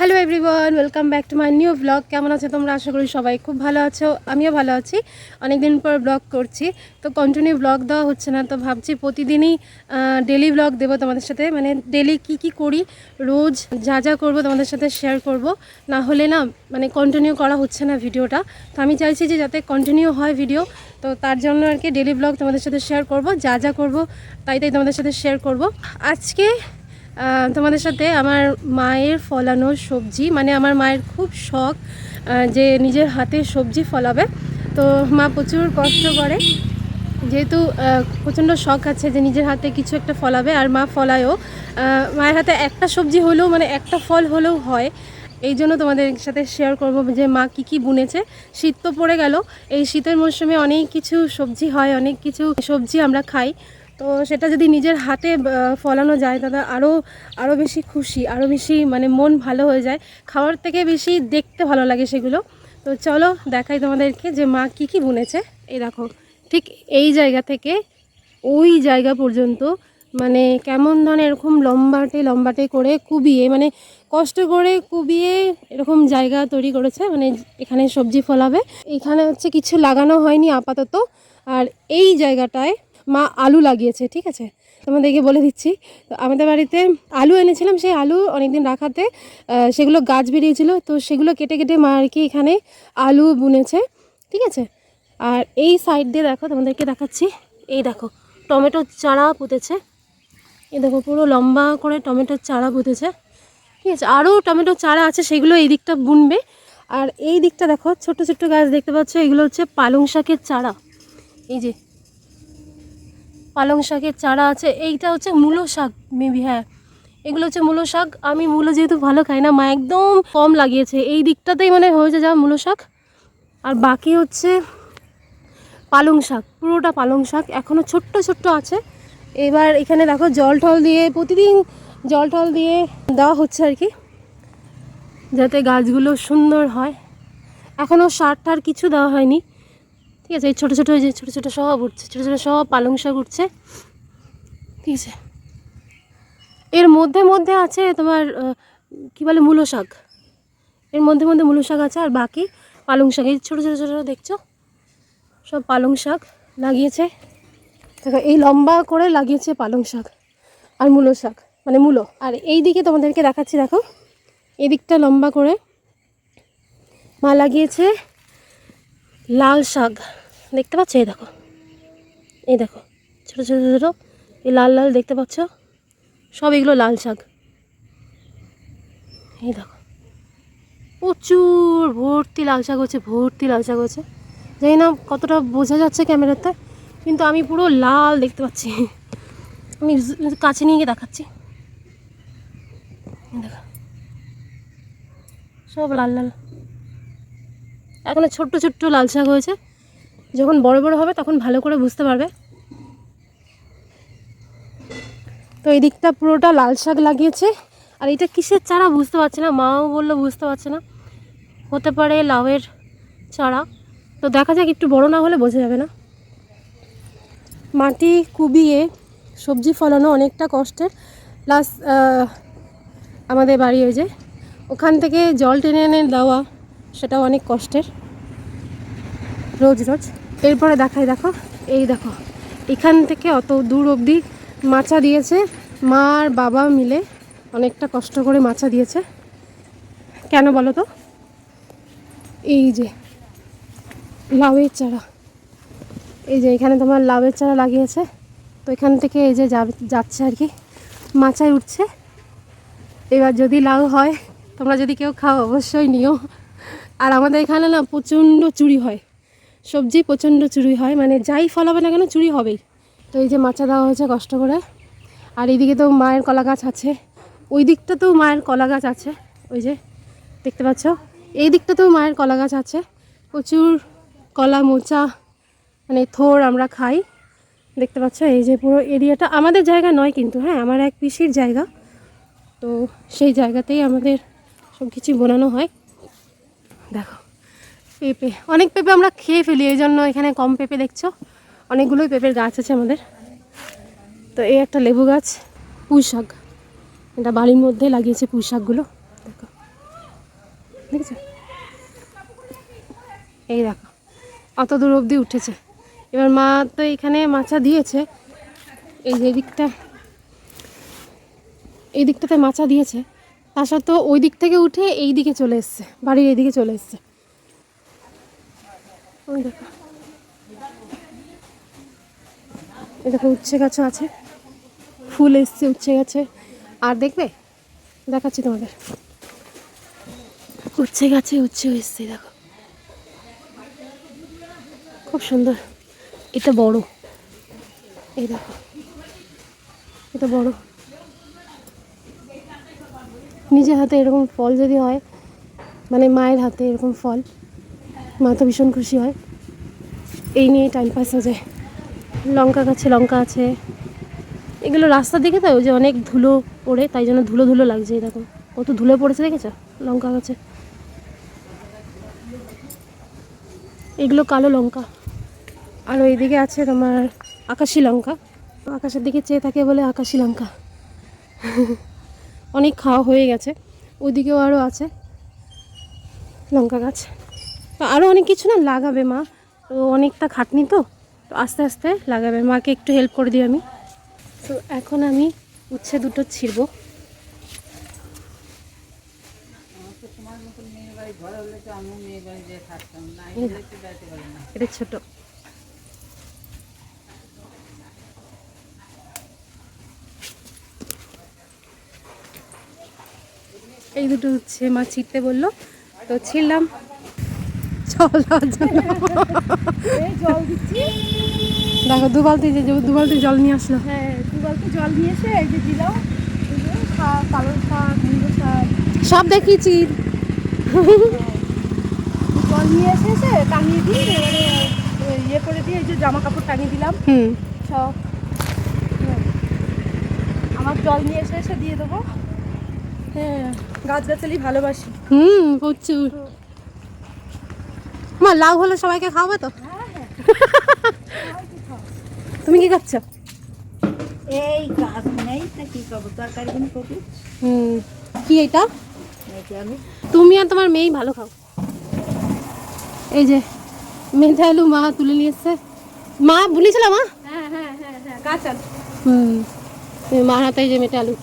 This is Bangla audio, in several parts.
Hello everyone welcome back to my new blog কেমন আছো তোমরা? আশা করি সবাই খুব ভালো আছো। আমিও ভালো আছি। অনেক দিন পর ব্লগ করছি। তো কন্টিনিউ ব্লগ দেওয়া হচ্ছে না। তো ভাবছি প্রতিদিনই ডেলি ব্লগ দেবো তোমাদের সাথে। মানে ডেলি কি কি করি, রোজ যা যা করব তোমাদের সাথে শেয়ার করব। না হলে না মানে কন্টিনিউ করা হচ্ছে না ভিডিওটা। তো আমি চাইছি যে যাতে কন্টিনিউ হয় ভিডিও তো তার জন্য আর কি ডেলি ব্লগ তোমাদের সাথে শেয়ার করব। যা যা করব, তাই তাই তোমাদের সাথে শেয়ার করব। আজকে তোমাদের সাথে আমার মায়ের ফলানো সবজি মানে আমার মায়ের খুব শখ যে নিজের হাতে সবজি ফলাবে। তো মা প্রচুর কষ্ট করে। যেহেতু প্রচণ্ড শখ আছে যে নিজের হাতে কিছু একটা ফলাবে, আর মা ফলায়ও। মায়ের হাতে একটা সবজি হলেও মানে একটা ফল হলেও হয়। এই জন্য তোমাদের সাথে শেয়ার করব যে মা কি কি বুনেছে। শীত তো পড়ে গেল। এই শীতের মরশুমে অনেক কিছু সবজি হয়, অনেক কিছু সবজি আমরা খাই। তো সেটা যদি নিজের হাতে ফলানো যায়, তাহলে আরও আরও বেশি খুশি আরও বেশি মানে মন ভালো হয়ে যায়। খাওয়ার থেকে বেশি দেখতে ভালো লাগে সেগুলো। তো চলো দেখাই তোমাদেরকে যে মা কি কি বুনেছে। এই দেখো, ঠিক এই জায়গা থেকে ওই জায়গা পর্যন্ত মানে কেমন ধরনের এরকম লম্বাটে লম্বাটে করে কুবিয়ে মানে কষ্ট করে কুবিয়ে এরকম জায়গা তৈরি করেছে। মানে এখানে সবজি ফলাবে। এখানে হচ্ছে কিছু লাগানো হয়নি আপাতত। আর এই জায়গাটায় মা আলু লাগিয়েছে, ঠিক আছে? তোমাদেরকে বলে দিচ্ছি। তো আমাদের বাড়িতে আলু এনেছিলাম, সেই আলু অনেকদিন রাখাতে সেগুলো গাছ বেরিয়েছিল, তো সেগুলো কেটে কেটে মা আর কি এখানে আলু বুনেছে, ঠিক আছে? আর এই সাইড দিয়ে দেখো, তোমাদেরকে দেখাচ্ছি। এই দেখো, টমেটোর চারা পুঁতেছে। এই দেখো, পুরো লম্বা করে টমেটোর চারা পুঁতেছে। ঠিক আছে আরও টমেটোর চারা আছে, সেগুলো এই দিকটা বুনবে। আর এই দিকটা দেখো ছোট ছোট গাছ দেখতে পাচ্ছ, এগুলো হচ্ছে পালং শাকের চারা। এই যে পালং শাকের চারা আছে, এইটা হচ্ছে মূলো শাক মেবি হ্যাঁ। এগুলো হচ্ছে মূলো শাক। আমি মূলো যেহেতু ভালো খাই না, মা একদম কম লাগিয়েছে। এই দিকটাতেই মানে হয়েছে যা মূলো শাক। আর বাকি হচ্ছে পালং শাক, পুরোটা পালং শাক এখনও ছোট্ট ছোট্ট আছে। এবার এখানে দেখো জল টল দিয়ে, প্রতিদিন জল টল দিয়ে দেওয়া হচ্ছে আর কি, যাতে গাছগুলো সুন্দর হয়। এখনও সার টার কিছু দেওয়া হয়নি। ঠিক আছে, এই ছোটো ছোটো যে ছোটো ছোটো সব উঠছে, ছোটো ছোটো সব পালং শাক উঠছে। ঠিক আছে। এর মধ্যে মধ্যে আছে তোমার কি বলে, মূলো শাক। এর মধ্যে মধ্যে মূলো শাক আছে আর বাকি পালং শাক। এই ছোটো ছোটো ছোটো দেখছ? সব পালং শাক লাগিয়েছে। দেখো, এই লম্বা করে লাগিয়েছে পালং শাক আর মূলো শাক মানে মূলো। আর এই দিকে তোমাদেরকে দেখাচ্ছি, দেখো। এই দিকটা লম্বা করে মা লাগিয়েছে। লাল শাক। দেখতে পাচ্ছ? এই দেখো। এই দেখো। ছোটো ছোটো ছোটো এই লাল লাল দেখতে পাচ্ছ? সব এগুলো লাল শাক। এই দেখো। প্রচুর ভর্তি লাল শাক হচ্ছে, ভর্তি লাল শাক হচ্ছে। জানি না কতটা বোঝা যাচ্ছে ক্যামেরাতে, কিন্তু আমি পুরো লাল দেখতে পাচ্ছি। আমি কাছে নিয়ে গিয়ে দেখাচ্ছি। দেখো। সব লাল লাল। এখনও ছোট্ট ছোট্ট লাল শাক হয়েছে। যখন বড় বড় হবে তখন ভালো করে বুঝতে পারবে। তো এই দিকটা পুরোটা লাল শাক লাগিয়েছে। আর এটা কিসের চারা বুঝতে পারছে না, মাও বলল বুঝতে পারছে না। হতে পারে লাউয়ের চারা। তো দেখা যাক, একটু বড় না হলে বোঝা যাবে না। মাটি কুবিয়ে সবজি ফলানো অনেকটা কষ্টের। প্লাস আমাদের বাড়ি ওই যে, ওখান থেকে জল টেনে এনে দেওয়া। সেটাও অনেক কষ্টের। রোজ রোজ। এরপরে দেখাই, দেখো। এই দেখো, এখান থেকে অত দূর অবধি মাচা দিয়েছে। মা আর বাবা মিলে অনেকটা কষ্ট করে মাচা দিয়েছে। কেন বলো তো? এই যে, লাউয়ের চারা। এই যে, এখানে তোমার লাউয়ের চারা লাগিয়েছে। তো এখান থেকে এই যে যাচ্ছে আর কি, মাচায় উঠছে। এবার যদি লাউ হয়, তোমরা যদি কেউ খাও, অবশ্যই নিও। আর আমাদের এখানে না প্রচণ্ড চুরি হয়। সবজি প্রচণ্ড চুরি হয় মানে যাই ফলাবে না কেন চুরি হবেই। তো এই যে মাচা দেওয়া হয়েছে কষ্ট করে। আর এইদিকে তো মায়ের কলা গাছ আছে। ওই দিকটাতেও মায়ের কলা গাছ আছে। ওই যে দেখতে পাচ্ছ? এই দিকটাতেও মায়ের কলা গাছ আছে। প্রচুর কলা মোচা মানে থোর আমরা খাই। দেখতে পাচ্ছ? এই যে পুরো এরিয়াটা আমাদের জায়গা নয় কিন্তু হ্যাঁ আমার এক পিসির জায়গা। তো সেই জায়গাতেই আমাদের সব কিছু বোনানো হয়। দেখো, পেঁপে। অনেক পেঁপে আমরা খেয়ে ফেলি, এই জন্য এখানে কম পেঁপে দেখছ। অনেকগুলোই পেঁপের গাছ আছে আমাদের। তো এই একটা লেবু গাছ, পুঁই শাক। এটা বাড়ির মধ্যে লাগিয়েছে পুঁই শাকগুলো। দেখো। দেখেছ? এই দেখো, অত দূর অবধি উঠেছে। এবার মা তো এখানে মাচা দিয়েছে। এই যে দিকটা এই দিকটাতে মাচা দিয়েছে। তার সত্ত্বেও ওই দিক থেকে উঠে এই দিকে চলে এসছে, বাড়ির এই দিকে চলে এসছে। ওই দেখো। এই দেখো, উচ্ছে গাছও আছে। ফুল এসছে, উচ্ছে গাছে। আর দেখবে? দেখাচ্ছি তোমাদের। উচ্ছে গাছে উচ্ছে এসছে, দেখো। খুব সুন্দর। এটা বড়। এই দেখো। এটা বড়। নিজের হাতে এরকম ফল যদি হয় মানে মায়ের হাতে এরকম ফল, মা তো ভীষণ খুশি হয়। এই নিয়ে টাইম পাস হয়ে যায় লঙ্কা গাছে লঙ্কা আছে। এগুলো রাস্তার দিকে তো যে অনেক ধুলো পড়ে, তাই জন্য ধুলো ধুলো লাগছে এরকম কত ধুলো পড়েছে দেখেছ? লঙ্কা গাছে। এগুলো কালো লঙ্কা। আর ওইদিকে আছে তোমার আকাশি লঙ্কা। আকাশের দিকে চেয়ে থাকে বলে আকাশি লঙ্কা। অনেক খাওয়া হয়ে গেছে। ওইদিকেও আরও আছে লঙ্কা গাছ। তো আরও অনেক কিছু না লাগাবে মা। তো অনেকটা খাটনি তো। তো আস্তে আস্তে লাগাবে। মাকে একটু হেল্প করে দিই আমি। তো এখন আমি উচ্ছে দুটো ছিড়বো। এটা ছোট। এই দুটো হচ্ছে মা ছিঁড়তে বলল। তো ছিঁড়লাম। জল দেখো দু বালতি যে দু বালতি জল নিয়ে আসলো। হ্যাঁ দু বালতি জল নিয়ে এসে এই যে দিলাম। যে শাক মুলো শাক। সব দেখিয়েছি। জল নিয়ে এসে এসে টাঙিয়ে দিই এবারে ইয়ে করে দিয়ে এই যে জামা কাপড় টাঙিয়ে দিলাম। হুম। সব। হ্যাঁ। আমার জল নিয়ে এসে এসে দিয়ে দেবো। হ্যাঁ। গাছগাছালি ভালোবাসি। হুম প্রচুর। মা লাউ হলে সবাইকে খাওয়াবে তো? তুমি কি খাচ্ছ? এই গাছ নেই তা কি করব? তরকারি কোনো কপি? হুম কি এটা? আমি তুমি আর তোমার মেয়েই ভালো খাও। এই যে মেধা আলু মা তুলে নিয়ে এসছে। মা বলেছিল মা? হ্যাঁ হ্যাঁ হ্যাঁ হ্যাঁ গাছ হুম মার হাতে এই যে মেটে আলু।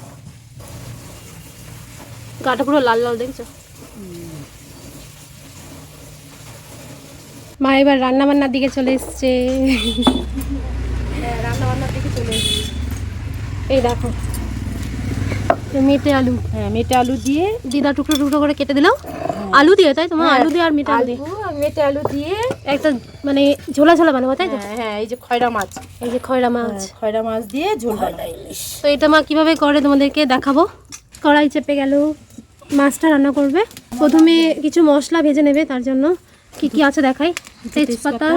গাটা পুরো লাল লাল দেখছ? মা এবার রান্না বান্নার দিকে চলে এসছে। হ্যাঁ দিকে চলে এসেছি। এই দেখো মেটে আলু। হ্যাঁ মেটে আলু দিয়ে দিদা টুকরো টুকরো করে কেটে দিলাম আলু দিয়ে তাই তোমার হ্যাঁ, আলু দিয়ে আর মেটে আলু দিয়ে? মেটে আলু দিয়ে একটা মানে ঝোলা ঝোলা বানাবো তাই তো? হ্যাঁ হ্যাঁ এই যে খয়রা মাছ। এই যে খয়রা মাছ। খয়রা মাছ দিয়ে ঝোল বানাই তো এটা মা কীভাবে করে তোমাদেরকে দেখাবো? কড়াই চেপে গেল। মাছটা রান্না করবে। প্রথমে কিছু মশলা ভেজে নেবে তার জন্য কি কি আছে দেখাই। তেজপাতা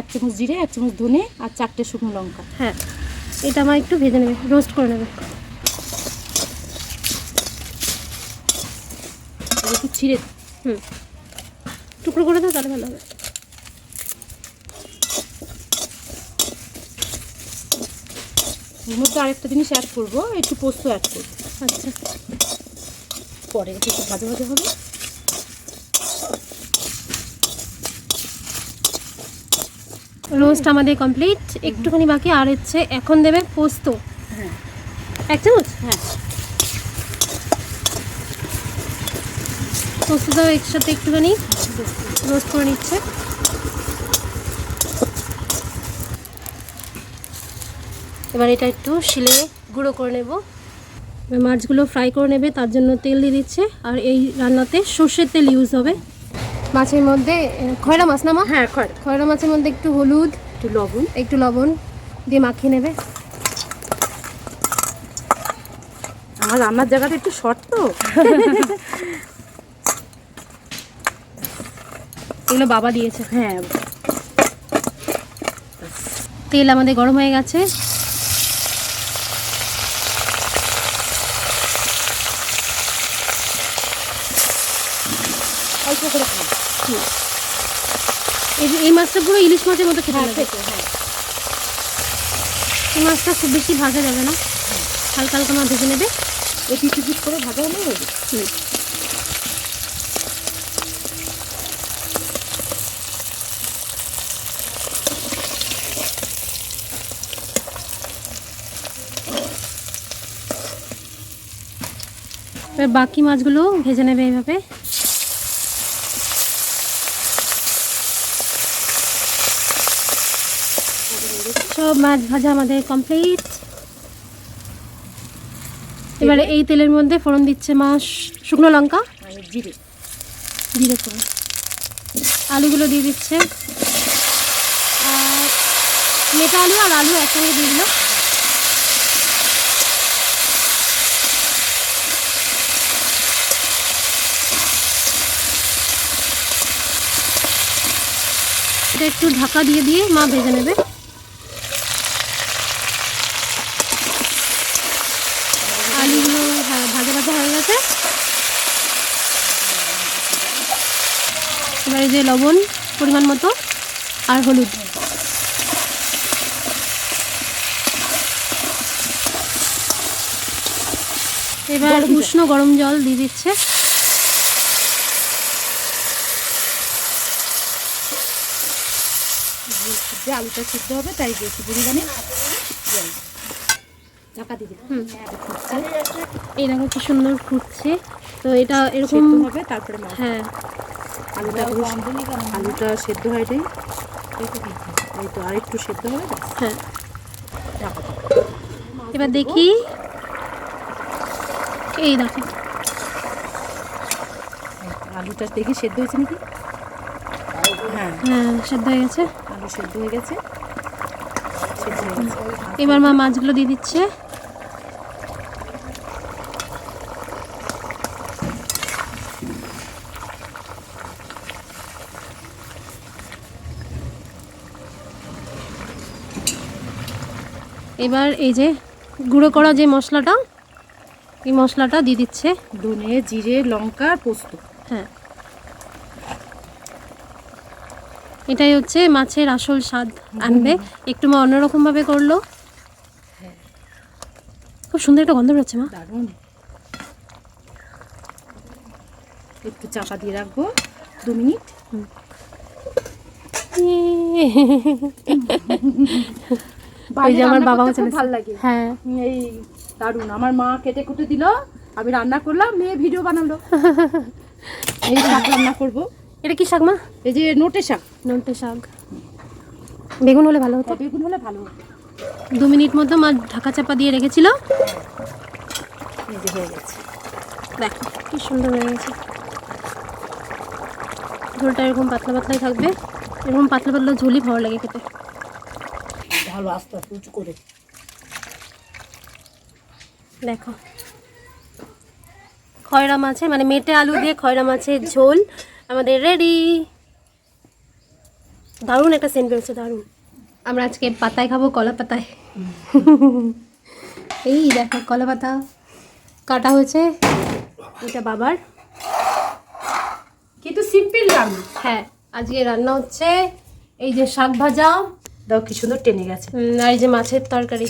এক চামচ জিরে এক চামচ ধনে আর চারটে শুকনো লঙ্কা। হ্যাঁ এটা আমার একটু ভেজে নেবে রোস্ট করে নেবে। একটু ছিঁড়ে হুম। টুকরো করে দাও তাহলে ভালো হবে। এর মধ্যে আরেকটা জিনিস অ্যাড করব একটু পোস্ত অ্যাড করব। আচ্ছা। পরে একটু ভাজা ভাজা হবে। রোস্ট আমাদের কমপ্লিট একটুখানি বাকি আর হচ্ছে এখন দেবে পোস্ত। হ্যাঁ। এক চামচ? হ্যাঁ। পোস্তটাও একসাথে একটুখানি রোস্ট করে নিচ্ছে। এবার এটা একটু শিলে গুঁড়ো করে নেব। মাছগুলো ফ্রাই করে নেবে তার জন্য তেল দিয়ে দিচ্ছে। আর এই রান্নাতে সর্ষের তেল ইউজ হবে। মাছের মধ্যে খয়রা মাছ না মা? হ্যাঁ খয়রা। খয়রা মাছের মধ্যে একটু হলুদ একটু লবণ। একটু লবণ দিয়ে মাখিয়ে নেবে। আমার রান্নার জায়গাটা একটু শর্ট তো। এগুলো বাবা দিয়েছে। হ্যাঁ। তেল আমাদের গরম হয়ে গেছে। এই মাছটা পুরো ইলিশ মাছের মতো খেতে হ্যাঁ, লাগে। হ্যাঁ। এই মাছটা খুব বেশি ভাজা যাবে না। হালকা হালকা মাছ ভেজে নেবে। এই পিছু করে ভাজা হলে হবে বাকি মাছগুলো ভেজে নেবে এইভাবে। সব মাছ ভাজা আমাদের কমপ্লিট এবারে এই তেলের মধ্যে ফোড়ন দিচ্ছে মাছ শুকনো লঙ্কা। মানে জিরে। জিরে ফোড়ন। আলুগুলো দিয়ে দিচ্ছে। আর মেটা আলু আর আলু একসঙ্গে দিয়ে দিল একটু ঢাকা দিয়ে দিয়ে মা ভেজে নেবে আলুগুলো হ্যাঁ ভাজা ভাজা হয়ে গেছে এবারে যে লবণ পরিমাণ মতো আর হলুদ। এবার উষ্ণ গরম জল দিয়ে দিচ্ছে। যে আলুটা সিদ্ধ হবে তাই দিয়েছি পরিমাণে। ঢাকা দিয়ে দেখো কি সুন্দর ফুটছে। তো এটা এরকম হবে তারপরে হ্যাঁ আলুটা আলুটা সেদ্ধ হয় নাই এই তো আর একটু সেদ্ধ হবে হ্যাঁ। ঢাকা এবার দেখি। এই দেখো আলুটা দেখি সেদ্ধ হয়েছে নাকি? হ্যাঁ। হ্যাঁ সেদ্ধ হয়ে গেছে। আলু হয়ে সেদ্ধ হয়ে গেছে। এবার মা মাছগুলো দিয়ে দিচ্ছে। এবার এই যে গুঁড়ো করা যে মশলাটা এই মশলাটা দিয়ে দিচ্ছে। ধনে জিরে লঙ্কা পোস্ত। হ্যাঁ। এটাই হচ্ছে মাছের আসল স্বাদ আনবে। একটু মা অন্যরকমভাবে করল। খুব সুন্দর একটা গন্ধ বেরোচ্ছে মা। দারুণ। একটু চাপা দিয়ে রাখব। দু মিনিট। ওই যে আমার বাবাও খুব ভালো লাগে। হ্যাঁ। এই দারুণ। আমার মা কেটে কুটে দিল আমি রান্না করলাম মেয়ে ভিডিও বানালো। এই শাক রান্না করব। এটা কি শাক মা? এই যে নোটে শাক। নন্টে শাক। বেগুন হলে ভালো হতো। বেগুন হলে ভালো। দু মিনিট মতো মা ঢাকা চাপা দিয়ে রেখেছিল। হয়ে গেছে। দেখো কি সুন্দর হয়ে গেছে। ঝোলটা এরকম পাতলা পাতলাই থাকবে। এরকম পাতলা পাতলা ঝোলই ভালো লাগে খেতে। ভালো আস্তে আস্তে উঁচু করে। দেখো। খয়রা মাছে মানে মেটে আলু দিয়ে খয়রা মাছের ঝোল আমাদের রেডি দারুণ একটা সেন্ট বেরোচ্ছে দারুণ। আমরা আজকে পাতায় খাব কলা পাতায়। এই দেখো কলা পাতা কাটা হয়েছে। এটা বাবার। কিন্তু সিম্পল রান্না। হ্যাঁ আজকে রান্না হচ্ছে এই যে শাক ভাজা দাও কি সুন্দর টেনে গেছে। আর এই যে মাছের তরকারি।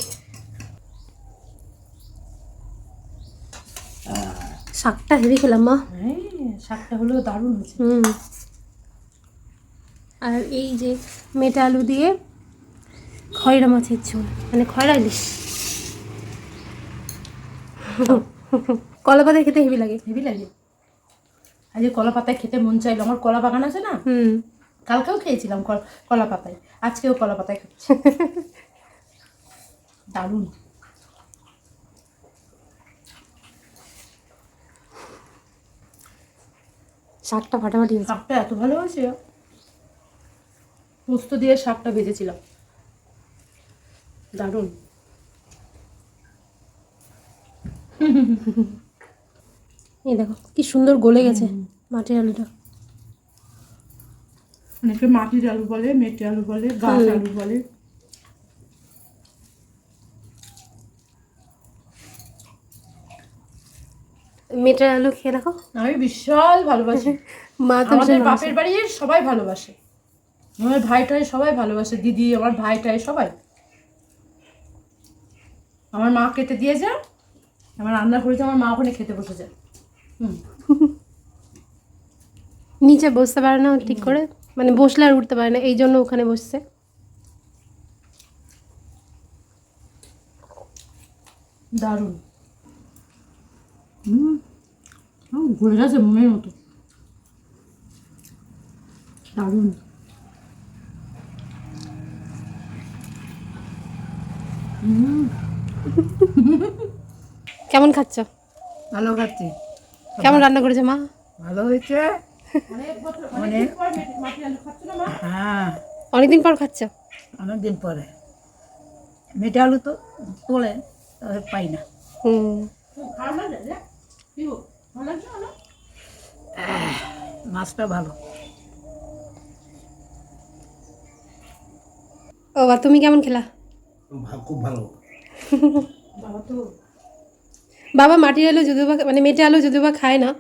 শাকটা হেভি খেলাম মা। হ্যাঁ শাকটা হলো দারুণ হয়েছে। হুম। আর এই যে মেটা আলু দিয়ে খয়রা মাছের ঝোল মানে খয়রা ইলিশ। কলা পাতায় খেতে হেভি লাগে। হেভি লাগে। আজ কলা পাতায় খেতে মন চাইলো আমার কলা বাগান আছে না? হুম। কালকেও খেয়েছিলাম কল- কলা পাতায়। আজকেও কলা পাতায় খাচ্ছি। দারুণ। শাকটা ফাটাফাটি শাকটা এত ভালো হয়েছে। পোস্ত দিয়ে শাকটা ভেজেছিলাম। দারুণ। এই দেখো কি সুন্দর গলে গেছে মাটির আলুটা। অনেকে মাটির আলু বলে মেটে আলু বলে গাছ আলু বলে। মেটার আলু খেয়ে দেখো আমি বিশাল ভালোবাসি। মা তো আমাদের বাপের বাড়ির সবাই ভালোবাসে। আমার ভাইটাই সবাই ভালোবাসে দিদি আমার ভাইটাই সবাই। আমার মা কেটে দিয়ে যায় আমার রান্না করেছে আমার মা ওখানে খেতে বসে যায়। হুম। নিচে বসতে পারে না ঠিক করে। মানে বসলে আর উঠতে পারে না এই জন্য ওখানে বসছে। দারুণ। হুম ঘুরে গেছে মনের মতো। দারুণ। কেমন খাচ্ছ? ভালো খাচ্ছি। কেমন রান্না করেছে মা? ভালো হয়েছে। হ্যাঁ। অনেকদিন পর খাচ্ছ? অনেকদিন পরে। মেটে আলু তো তোলে তবে পাই না। হুম। মাছটা ভালো। ও বা তুমি কেমন খেলা? খুব ভালো। বাবা মাটির আলু যদিও বা মানে মেটে আলু যদিও বা খায় না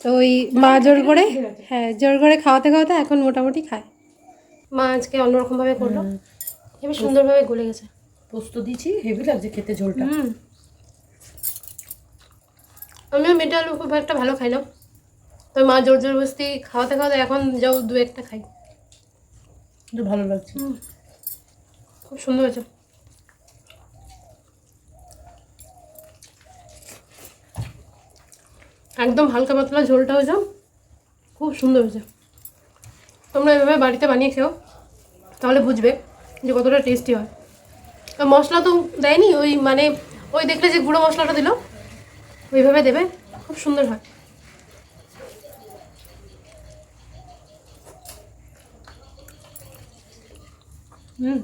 তো ওই মা জোর করে হ্যাঁ জোর করে খাওয়াতে খাওয়াতে এখন মোটামুটি খায়। মা আজকে অন্যরকমভাবে করল। হেবি সুন্দরভাবে গলে গেছে। পোস্ত দিয়েছি হেভি লাগছে খেতে ঝোলটা। হুম। আমিও মেটে আলু খুব একটা ভালো খাই না। তো মা জোর জোর বস্তি খাওয়াতে খাওয়াতে এখন যাও দু একটা খাই। ভালো লাগছে। খুব সুন্দর হয়েছে। একদম হালকা পাতলা ঝোলটা হয়েছে খুব সুন্দর হয়েছে। তোমরা এভাবে বাড়িতে বানিয়ে খেও, তাহলে বুঝবে যে কতটা টেস্টি হয়। মশলা তো দেয়নি, ওই মানে ওই দেখলে যে গুঁড়ো মশলাটা দিল, ওইভাবে দেবে, খুব সুন্দর হয়। হুম।